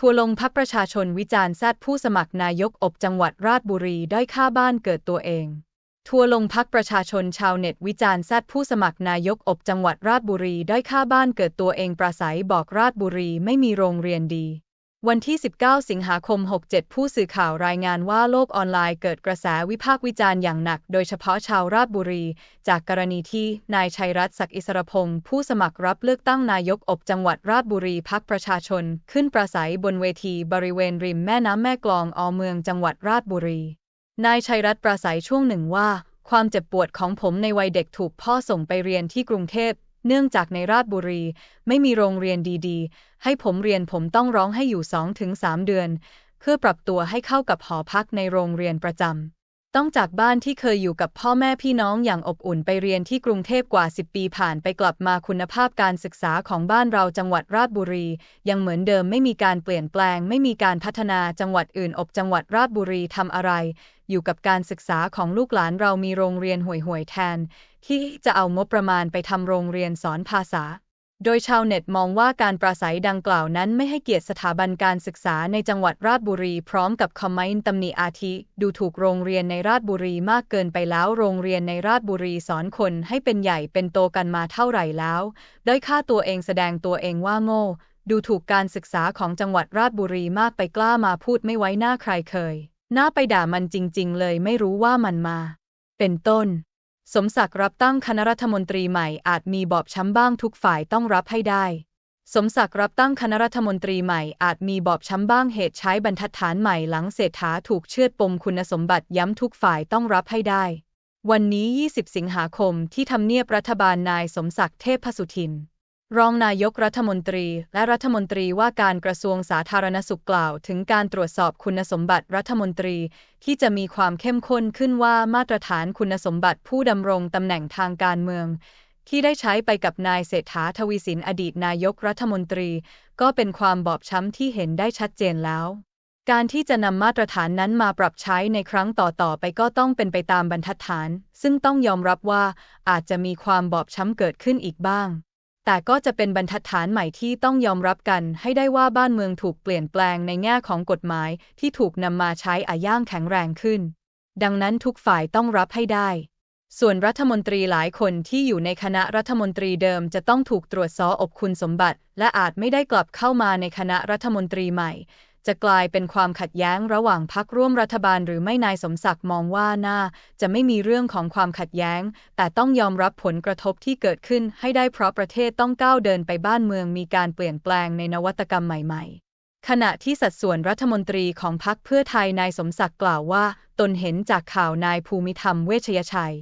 ทัวลงพักประชาชนวิจารณ์แซดผู้สมัครนายกอบจังหวัดราชบุรีด้อยค่าบ้านเกิดตัวเอง ทัวลงพักประชาชนชาวเน็ตวิจารณ์แซดผู้สมัครนายกอบจังหวัดราชบุรีด้อยค่าบ้านเกิดตัวเองประสัยบอกราชบุรีไม่มีโรงเรียนดี วันที่ 19 สิงหาคม 67 ผู้สื่อข่าวรายงานว่าโลกออนไลน์เกิดกระแสวิพากษ์วิจารณ์อย่างหนัก โดยเฉพาะชาวราชบุรี จากกรณีที่นายชัยรัตน์ศักดิ์อิสรพงศ์ผู้สมัครรับเลือกตั้งนายกอบจังหวัดราชบุรีพักประชาชน ขึ้นประสัยบนเวทีบริเวณริมแม่น้ำแม่กลองอเมืองจังหวัดราชบุรี นายชัยรัตน์ประสัยช่วงหนึ่งว่า ความเจ็บปวดของผมในวัยเด็กถูกพ่อส่งไปเรียนที่กรุงเทพ เนื่องจากในราชบุรีไม่มีโรงเรียนดีๆ ให้ผมเรียนผมต้องร้องให้อยู่ 2-3 เดือน เพื่อปรับตัวให้เข้ากับหอพักในโรงเรียนประจำ ต้องจากบ้านที่เคยอยู่กับพ่อแม่พี่น้องอย่างอบอุ่นไปเรียนที่กรุงเทพกว่า 10 ปีผ่านไปกลับมาคุณภาพการศึกษาของบ้านเราจังหวัดราชบุรี ยังเหมือนเดิมไม่มีการเปลี่ยนแปลง ไม่มีการพัฒนาจังหวัดอื่นอบจังหวัดราชบุรีทำอะไร อยู่กับการศึกษาของลูกหลานเรามีโรงเรียนห่วยๆแทน ที่จะเอางบประมาณไปทำโรงเรียนสอนภาษา โดยชาวเน็ตมองว่าการปราศัยดังกล่าวนั้นไม่ให้เกียรติสถาบันการศึกษาในจังหวัดราชบุรีพร้อมกับคอมเมนต์ตำหนิอาทิ ดูถูกโรงเรียนในราชบุรีมากเกินไปแล้วโรงเรียนในราชบุรีสอนคนให้เป็นใหญ่เป็นโตกันมาเท่าไหร่แล้วด้อยค่าตัวเองแสดงตัวเองว่าโง่ ดูถูกการศึกษาของจังหวัดราชบุรีมากไปกล้ามาพูดไม่ไว้หน้าใครเคย หน้าไปด่ามันจริง ๆ เลยไม่รู้ว่ามันมา เป็นต้น สมศักดิ์รับตั้งคณะรัฐมนตรีใหม่อาจมีบอบช้ำบ้างทุกฝ่ายต้องรับให้ได้ สมศักดิ์รับตั้งคณะรัฐมนตรีใหม่อาจมีบอบช้ำบ้างเหตุใช้บรรทัดฐานใหม่หลังเศรษฐาถูกเชือดปมคุณสมบัติย้ำทุกฝ่ายต้องรับให้ได้ วันนี้ 20 สิงหาคมที่ทำเนียบรัฐบาลนายสมศักดิ์เทพสุทิน รองนายกรัฐมนตรีและรัฐมนตรีว่าการกระทรวงสาธารณสุขกล่าว ถึงการตรวจสอบคุณสมบัติรัฐมนตรี ที่จะมีความเข้มข้นขึ้นว่ามาตรฐานคุณสมบัติผู้ดำรงตำแหน่งทางการเมือง ที่ได้ใช้ไปกับนายเศรษฐาทวีสินอดีตนายกรัฐมนตรี ก็เป็นความบอบช้ำที่เห็นได้ชัดเจนแล้ว การที่จะนำมาตรฐานนั้นมาปรับใช้ในครั้งต่อๆไปก็ต้องเป็นไปตามบรรทัดฐาน ซึ่งต้องยอมรับว่าอาจจะมีความบอบช้ำเกิดขึ้นอีกบ้าง แต่ก็จะเป็นบรรทัดฐานใหม่ที่ต้องยอมรับกันให้ได้ว่าบ้านเมืองถูกเปลี่ยนแปลงในแง่ของกฎหมายที่ถูกนำมาใช้อาย่างแข็งแรงขึ้น ดังนั้นทุกฝ่ายต้องรับให้ได้ ส่วนรัฐมนตรีหลายคนที่อยู่ในคณะรัฐมนตรีเดิมจะต้องถูกตรวจสอบอบคุณสมบัติ และอาจไม่ได้กลับเข้ามาในคณะรัฐมนตรีใหม่ จะกลายเป็นความขัดแย้งระหว่างพักร่วมรัฐบาลหรือไม่นายสมศักดิ์มองว่าน่า จะไม่มีเรื่องของความขัดแย้ง แต่ต้องยอมรับผลกระทบที่เกิดขึ้นให้ได้เพราะประเทศต้องก้าวเดินไปบ้านเมืองมีการเปลี่ยนแปลงในนวัตกรรมใหม่ ๆขณะที่สัดส่วนรัฐมนตรีของพรรคเพื่อไทยนายสมศักดิ์กล่าวว่า ตนเห็นจากข่าวนายภูมิธรรมเวชยชัย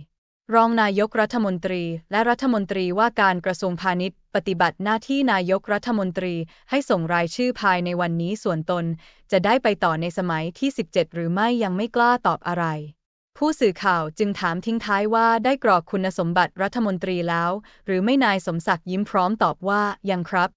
รองนายกรัฐมนตรี และรัฐมนตรีว่าการกระทรวงพาณิชย์ ปฏิบัติหน้าที่นายกรัฐมนตรีให้ส่งรายชื่อภายในวันนี้ส่วนตน จะได้ไปต่อในสมัยที่ 17 หรือไม่ยังไม่กล้าตอบอะไร ผู้สื่อข่าวจึงถามทิ้งท้ายว่าได้กรอกคุณสมบัติรัฐมนตรีแล้ว หรือไม่นายสมศักดิ์ยิ้มพร้อมตอบว่ายังครับ